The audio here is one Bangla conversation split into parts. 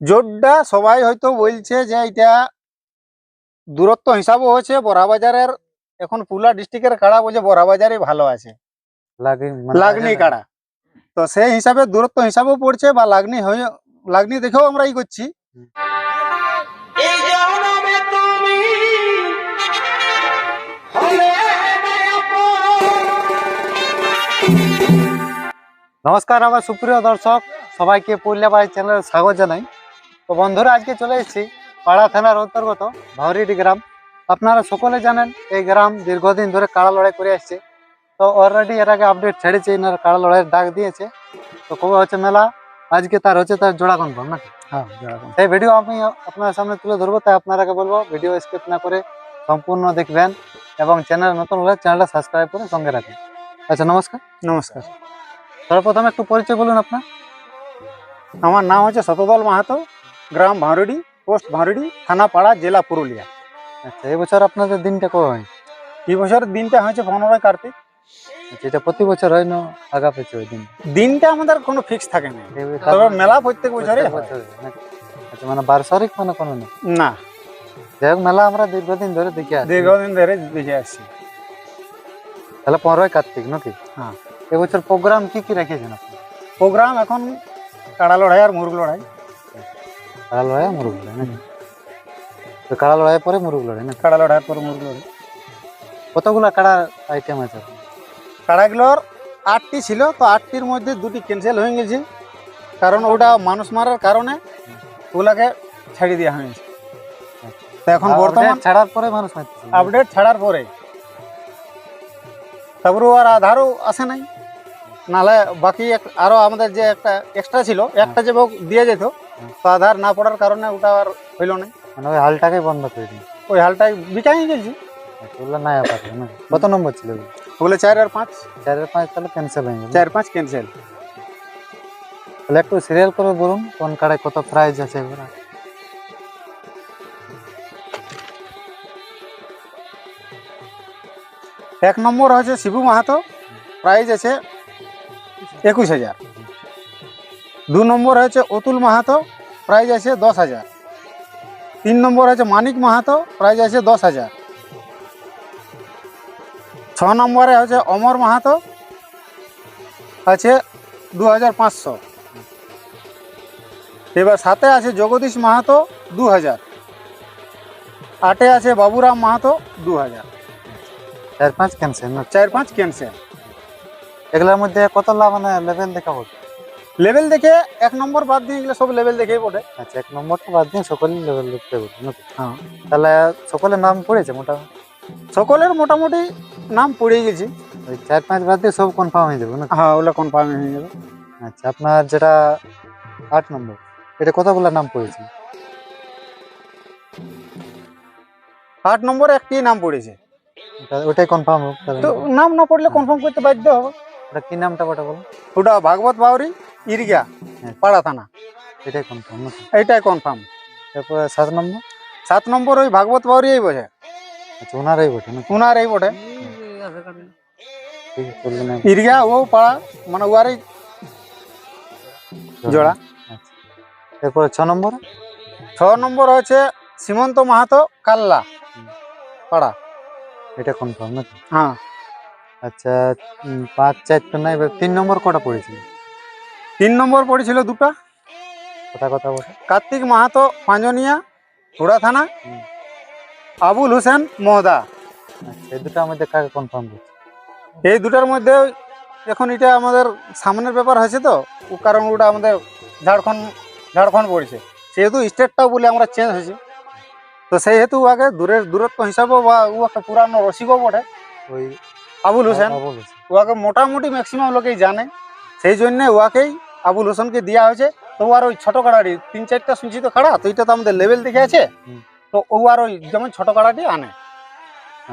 জোরটা সবাই হয়তো বলছে যে এটা দূরত্ব হিসাবও হচ্ছে বড়াবাজারের এখন পুলা ডিস্ট্রিক্টের কাড়া বলছে বড়াবাজারে ভালো আছে। লাগি মানে লাগনি কাড়া। তো সেই হিসাবে দূরত্ব হিসাবেও পড়ছে বা লাগনি হয়ে লাগনি দেখেও আমরা ই করছি। নমস্কার আমার সুপ্রিয় দর্শক সবাইকে পুরুলিয়া বাড়ি চ্যানেলে স্বাগত জানাই। তো বন্ধুরা আজকে চলে এসেছি পাড়া থানার অন্তর্গত ভাওরিডি গ্রাম। আপনারা সকলে জানেন এই গ্রাম দীর্ঘদিন ধরে কাড়া লড়াই করে আসছে। তো অলরেডি এর আগে আপডেট ছেড়েছে এনারা কাড়া লড়াইয়ের ডাক দিয়েছে। তো কবে হচ্ছে মেলা আজকে তার হচ্ছে তার জোড়া কনফার্ম নাকি? হ্যাঁ ভিডিও আমি আপনার সামনে তুলে ধরবো তাই আপনারাকে বলব ভিডিও স্কিপ না করে সম্পূর্ণ দেখবেন এবং চ্যানেল নতুন হলে চ্যানেলটা সাবস্ক্রাইব করে সঙ্গে রাখবেন। আচ্ছা নমস্কার। নমস্কার। সর্বপ্রথমে একটু পরিচয় বলুন আপনার। আমার নাম হচ্ছে শতদল মাহাতো গ্রাম ভাঁড়ি পোস্ট ভাঁড়ি থানা পাড়া জেলা পুরুলিয়া। আচ্ছা এবছর আপনাদের দিনটা কবে হয়? এই বছর দিনটা হয়েছে পনেরোই কার্তিক। আচ্ছা এটা প্রতি বছর হয় না? আগা পেছে ওই দিন? দিনটা আমাদের কোনো ফিক্স থাকে না। তবে মেলা প্রত্যেক বছরে আচ্ছা মানে বার্ষরিক মানে কোনো না? না। যাই হোক মেলা আমরা দীর্ঘদিন ধরে দেখে আসছি। দীর্ঘদিন ধরে দেখে আসছি। তাহলে পনেরোই কার্তিক নাকি? হ্যাঁ। এবছর প্রোগ্রাম কি কি রেখেছেন আপনি? প্রোগ্রাম এখন কাড়া লড়াই আর মুরগ লড়াই। কাড়া লড়াই মুরুগ লড়াই নাকি? তো কাড়া লড়াই পরে মুরুগ লড়াই না কাড়া লড়াইয়ের পর মুরগ লড়াই কতগুলা কাড়া আইটেম আছে? কাড়াগুলোর আটটি ছিল তো আটটির মধ্যে দুটি ক্যান্সেল হয়ে গেছে। কারণ ওটা মানুষ মারার কারণে ওগুলাকে ছেড়ে দেওয়া হয়েছে। তো এখন বর্তমান ছাড়ার পরে মানুষ আপডেট ছাড়ার পরে। তারপরে আর আধারও আসে নাই। নাহলে বাকি আরও আমাদের যে একটা এক্সট্রা ছিল একটা যে বক দিয়ে যেত তো আধার না পড়ার কারণে ওটা আর হইল না। মানে ওই হালটাকে বন্ধ করে দিন ওই হালটাই বিকাই গেছি। ওগুলো নাই আপাতত না। কত নম্বর ছিল ওগুলো? চার আর পাঁচ। চারের পাঁচ তাহলে ক্যান্সেল হয়ে গেল। চার পাঁচ ক্যান্সেল তাহলে একটু সিরিয়াল করে বলুন কোন কার্ডে কত প্রাইজ আছে এবার? এক নম্বর হচ্ছে শিবু মাহাতো। প্রাইজ আছে একুশ হাজার। দু নম্বর হয়েছে অতুল মাহাতো প্রাইজ আছে দশ হাজার। তিন নম্বর হয়েছে মানিক মাহাতো প্রাইজ আছে দশ হাজার। ছ নম্বরে হচ্ছে অমর মাহাতো আছে দু হাজার পাঁচশো। এবার সাথে আছে জগদীশ মাহাতো দু হাজার আটে আছে বাবুরাম মাহাতো দু হাজার চার পাঁচ ক্যান্সেল চার পাঁচ ক্যান্সেল। এগুলোর মধ্যে কত মানে লেভেল দেখাবো লেভেল দেখে এক নম্বর বাদ দিয়ে এগুলো সব লেভেল দেখেই পড়ে আচ্ছা এক নম্বরটা বাদ দিয়ে সকলেই লেভেল দেখতে নাকি? হ্যাঁ। তাহলে সকলের নাম পড়েছে মোটামুটি? সকলের মোটামুটি নাম পড়ে গেছে। ওই চার পাঁচ বাদ দিয়ে সব কনফার্ম হয়ে যাবে না হ্যাঁ ওগুলো কনফার্ম হয়ে যাবে। আচ্ছা আপনার যেটা আট নম্বর এটা কতগুলো নাম পড়েছে? আট নম্বরে একটি নাম পড়েছে। ওটাই কনফার্ম হোক তো নাম না পড়লে কনফার্ম করতে বাধ্য হবে। ওটা কি নামটা ওটা বলো ওটা ভাগবত বাউরি ইরিগা পাড়া থানা। এটাই কনফার্ম নাকি এইটাই কনফার্ম তারপরে সাত নম্বর? সাত নম্বর ওই ভাগবত বাউরি এই বোঝে আচ্ছা ওনারাই বটে নাকি উনার এই বটে ইরিগা ও পাড়া মানে উয়ারই জোড়া। আচ্ছা তারপরে ছ নম্বর? ছ নম্বর হচ্ছে সীমন্ত মাহাতো কাল্লা পাড়া। এটা কনফার্ম নাকি হ্যাঁ। আচ্ছা পাঁচ চারটা নাই এবার তিন নম্বর কটা পড়েছিল? তিন নম্বর পড়েছিল দুটা। কথা কথা বলে কার্তিক মাহাতো পাঁজনিয়া হুড়া থানা আবুল হোসেন মহদা। আচ্ছা এই দুটো আমাদের কাকে কনফার্ম করছে? এই দুটার মধ্যে এখন এটা আমাদের সামনের ব্যাপার হয়েছে তো ও কারণ ওটা আমাদের ঝাড়খণ্ড ঝাড়খণ্ড পড়েছে। সেহেতু স্টেটটাও বলে আমরা চেঞ্জ হয়েছে। তো সেই হেতু আগে দূরের দূরত্ব হিসাবেও বা ও একটা পুরানো রসিকও বটে। ওই আবুল হোসেন। ওকে মোটামুটি ম্যাক্সিমাম লোকেই জানে। সেই জন্য ওয়াকেই আবুল হোসেনকে দেওয়া হয়েছে। তো ও আর ওই ছোট কাড়াটি তিন চারটা শুনছি তো কাড়া তো এটা তো আমাদের লেভেল দেখে আছে। তো ও আর ওই যেমন ছোট কাড়াটি আনে।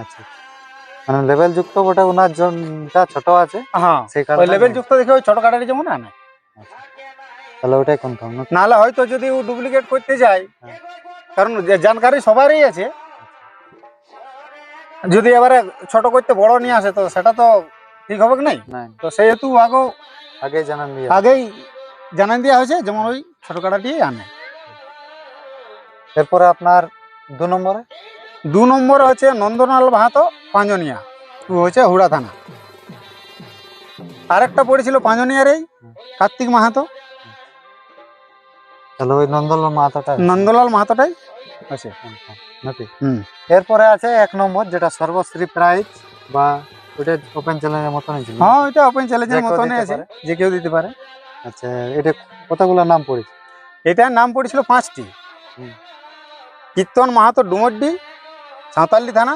আচ্ছা মানে লেভেল যুক্ত বটে ওনার জনটা ছোট আছে। হ্যাঁ সেই কারণে লেভেল যুক্ত দেখে ওই ছোট কাড়াটি যেমন আনে। তাহলে ওটাই কনফার্ম নাহলে হয়তো যদি ও ডুপ্লিকেট করতে যায় হ্যাঁ। কারণ জানকারি সবারই আছে। যদি এবারে ছোট করতে বড় নিয়ে আসে তো সেটা তো ঠিক হবে কি নাই? তো সেহেতু আগেও আগে জানান দিয়ে আগেই জানান দেওয়া হয়েছে যেমন ওই ছোট কাটাটি আনে। এরপরে আপনার দু নম্বরে? দু নম্বর হচ্ছে নন্দলাল মাহাতো পাঁজনিয়া ও হচ্ছে হুড়া থানা। আরেকটা পড়েছিল পাঁজনিয়ারেই কার্তিক মাহাতো। তাহলে ওই নন্দলাল মাথাটা নন্দলাল মাহাতোটাই আছে নাকি? এরপরে আছে এক নম্বর যেটা সর্বশ্রী প্রাইজ বা ওটা ওপেন চ্যালেঞ্জের মতনই ছিল। হ্যাঁ ওপেন চ্যালেঞ্জের মতনই আছে। যে কেউ দিতে পারে। আচ্ছা এটা কতগুলো নাম পড়েছে? এটার নাম পড়েছিল পাঁচটি। কীর্তন মাহাতো ডুমড্ডি সাঁওতালি থানা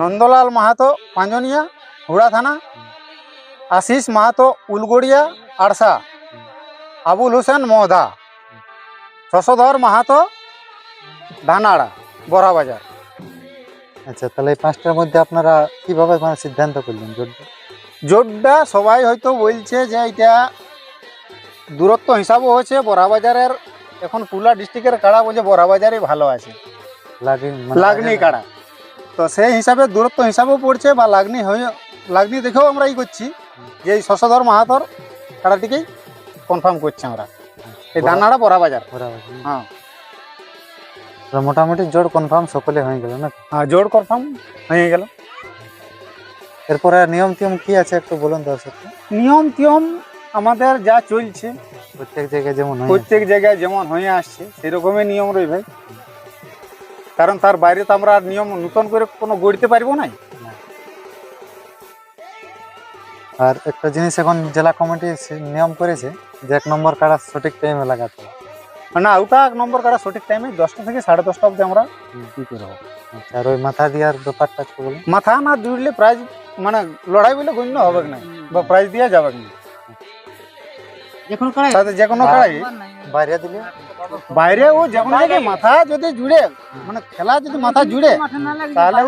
নন্দলাল মাহাতো পাঁজনিয়া হুড়া থানা আশিস মাহাতো উলগড়িয়া আরসা আবুল হোসেন মহদা শশধর মাহাতো ধানাড়া বড়া বাজার। আচ্ছা তাহলে এই পাঁচটার মধ্যে আপনারা কীভাবে মানে সিদ্ধান্ত করলেন জোটটা? জোটটা সবাই হয়তো বলছে যে এটা দূরত্ব হিসাবও হচ্ছে বড়াবাজারের এখন পুলা ডিস্ট্রিক্টের কাড়া বলছে বড়াবাজারই ভালো আছে। লাগি মানে লাগনি কাড়া। তো সেই হিসাবে দূরত্ব হিসাবেও পড়ছে বা লাগনি হয়ে লাগনি দেখেও আমরা ই করছি যে এই শশধর মাহাতর কাড়াটিকেই কনফার্ম করছি আমরা। এই ধানাড়া বড়াবাজার বাজার। হ্যাঁ। তো মোটামুটি জোর কনফার্ম সকলে হয়ে গেল না? হ্যাঁ জোর কনফার্ম হয়ে গেল। এরপরে নিয়ম টিয়ম কি আছে একটু বলুন দর্শককে নিয়ম টিয়ম আমাদের যা চলছে প্রত্যেক জায়গায় যেমন প্রত্যেক জায়গায় যেমন হয়ে আসছে সেরকমই নিয়ম রই ভাই। কারণ তার বাইরে তো আমরা আর নিয়ম নতুন করে কোনো গড়তে পারব না আর একটা জিনিস এখন জেলা কমিটি নিয়ম করেছে যে এক নম্বর কাড়া সঠিক টাইমে লাগাতে না ওটা এক নম্বর কাটা সঠিক টাইমে দশটা থেকে সাড়ে দশটা অবধি আমরা আচ্ছা, আর ওই মাথা দেওয়ার ব্যাপারটা একটু বলুন মাথা না জুড়লে প্রাইজ মানে লড়াই বলে গণ্য হবে না বা প্রাইজ দেওয়া যাবে না। তাতে যে কোনো কাড়াই। বাইরে দিলে? বাইরে ও যে কোনো জায়গায় মাথা যদি জুড়ে মানে খেলা যদি মাথা জুড়ে তাহলে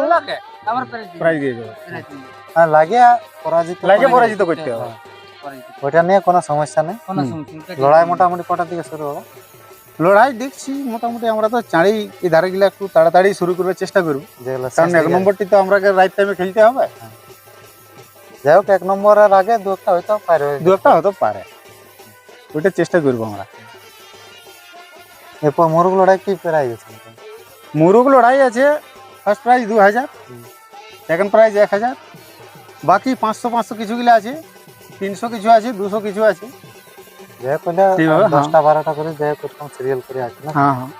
প্রাইজ দিয়ে যাবে। হ্যাঁ লাগে পরাজিত লাগে পরাজিত করতে হবে। হ্যাঁ, ওইটা নিয়ে কোনো সমস্যা নেই। লড়াই মোটামুটি কটার দিকে শুরু হবে? লড়াই দেখছি মোটামুটি আমরা তো চাঁড়ি এই ধারে গিলা একটু তাড়াতাড়ি শুরু করবার চেষ্টা করব। কারণ এক নম্বরটি তো আমরা রাইট টাইমে খেলতে হবে। যাই হোক এক নম্বরের আগে দু একটা হয়তো পারে দু একটা হতে পারে। ওইটা চেষ্টা করব আমরা। এরপর মোরগ লড়াই কি প্রাইজ আছে? মুরুগ লড়াই আছে ফার্স্ট প্রাইজ দু হাজার সেকেন্ড প্রাইজ এক হাজার বাকি পাঁচশো পাঁচশো কিছুগুলো আছে তিনশো কিছু আছে দুশো কিছু আছে। হ্যাঁ। দশটা বারোটা করে সিরিয়াল করে না। হ্যাঁ হ্যাঁ।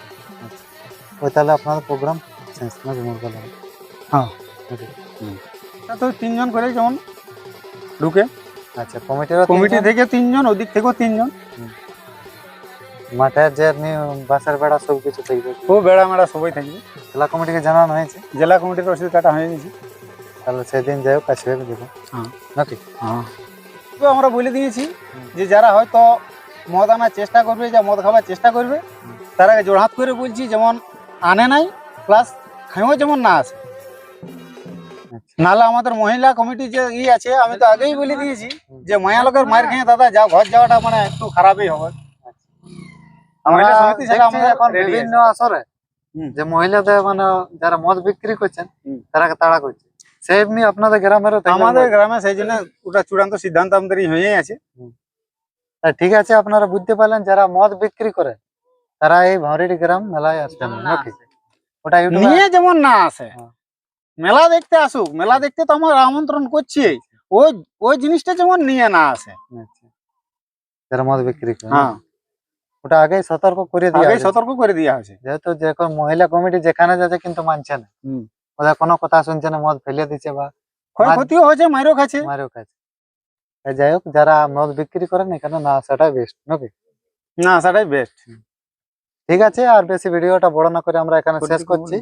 ওই তাহলে আপনাদের প্রোগ্রাম শেষ না হ্যাঁ? তো তিনজন করে যেমন। ঢুকে। আচ্ছা কমিটির কমিটি থেকে তিনজন ওদিক থেকেও তিনজন। মাঠের যে বাসের বেড়া সব কিছু থাকবে। ও বেড়া মেড়া সবাই থাকবে। জেলা কমিটিকে জানানো হয়েছে? জেলা কমিটির রসিদ কাটা হয়ে গেছে। তাহলে সেদিন যাই হোক আসবে দেবো। হ্যাঁ। নাকি? হ্যাঁ। তো আমরা বলে দিয়েছি যে যারা হয়তো মদ আনার চেষ্টা করবে যা মদ খাবার চেষ্টা করবে তারা জোড়হাত করে বলছি যেমন আনে নাই প্লাস খাইও যেমন না আসে আচ্ছা। নাহলে আমাদের মহিলা কমিটি যে ই আছে আমি তো আগেই বলে দিয়েছি যে মায়া লোকের মায়ের খেয়ে দাদা যা ঘর যাওয়াটা মানে একটু খারাপই হবে। আমরা আমাদের এখন বিভিন্ন আসরে। যে মহিলাদের মানে যারা মদ বিক্রি করছেন তারা তাড়া করছে। সেই এমনি আপনাদের গ্রামেরও তাই আমাদের গ্রামে সেই জন্য ওটা চূড়ান্ত সিদ্ধান্ত আমাদের হয়ে আছে। ঠিক আছে আপনারা বুঝতে পারলেন যারা মদ বিক্রি করে তারা এই ভাঁড়িটি গ্রাম মেলায় আসবেন নাকি? ওটা নিয়ে যেমন না আসে হ্যাঁ। মেলা দেখতে আসুক মেলা দেখতে তো আমার আমন্ত্রণ করছি। ওই ওই জিনিসটা যেমন নিয়ে না আসে আচ্ছা। যারা মদ বিক্রি করে হ্যাঁ। ওটা আগে সতর্ক করে দিয়ে আগে সতর্ক করে দেওয়া হয়েছে। যেহেতু যখন মহিলা কমিটি যেখানে যাচ্ছে কিন্তু মানছে না। ওদের কোনো কথা শুনছে না মদ ফেলে দিচ্ছে বা ক্ষয়ক্ষতিও হয়েছে মাইরও খাচ্ছে। মারেও খাচ্ছে। যাই হোক যারা মদ বিক্রি করেন এখানে না সেটাই বেস্ট নাকি? না সেটাই বেস্ট ঠিক আছে আর বেশি ভিডিওটা বড় না করে আমরা এখানে শেষ করছি।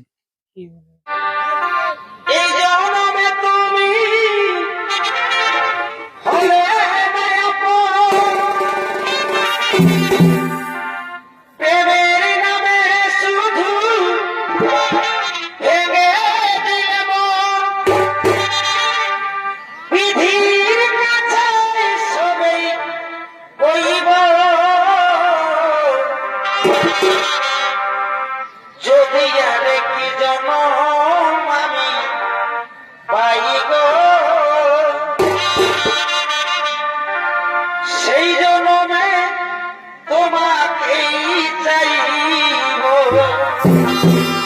Thank.